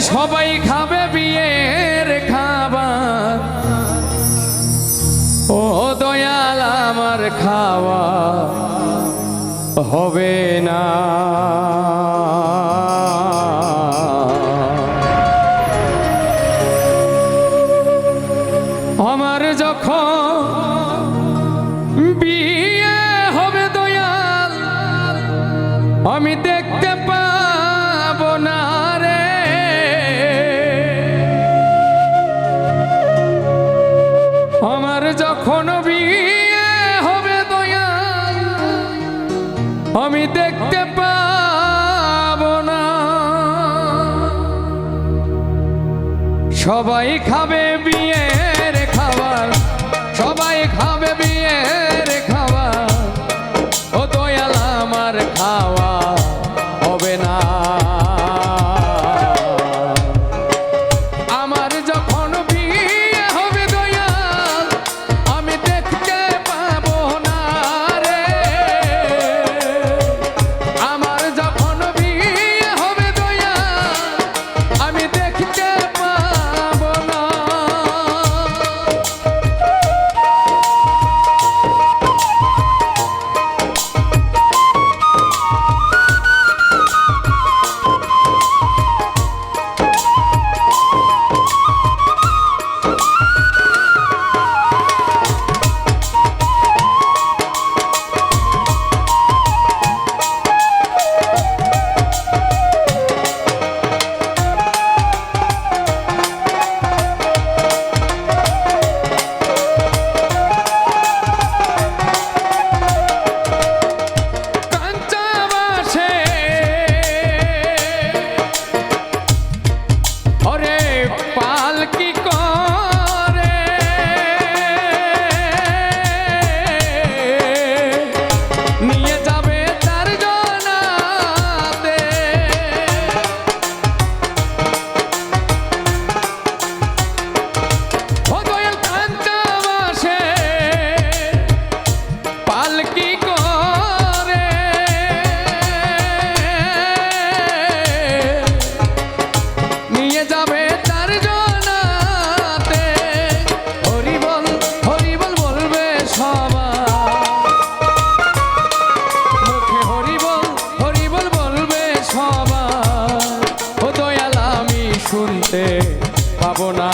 সবাই খাবে বিয়ের খাবার। ও দয়াল আমার খাওয়া হবে না। আমার যখন বিয়ে হবে দয়াল, আমি আমি দেখতে পাব না। সবাই খাবে বিয়ের খাবার সবাই খাবে বিয়ের পাবো না।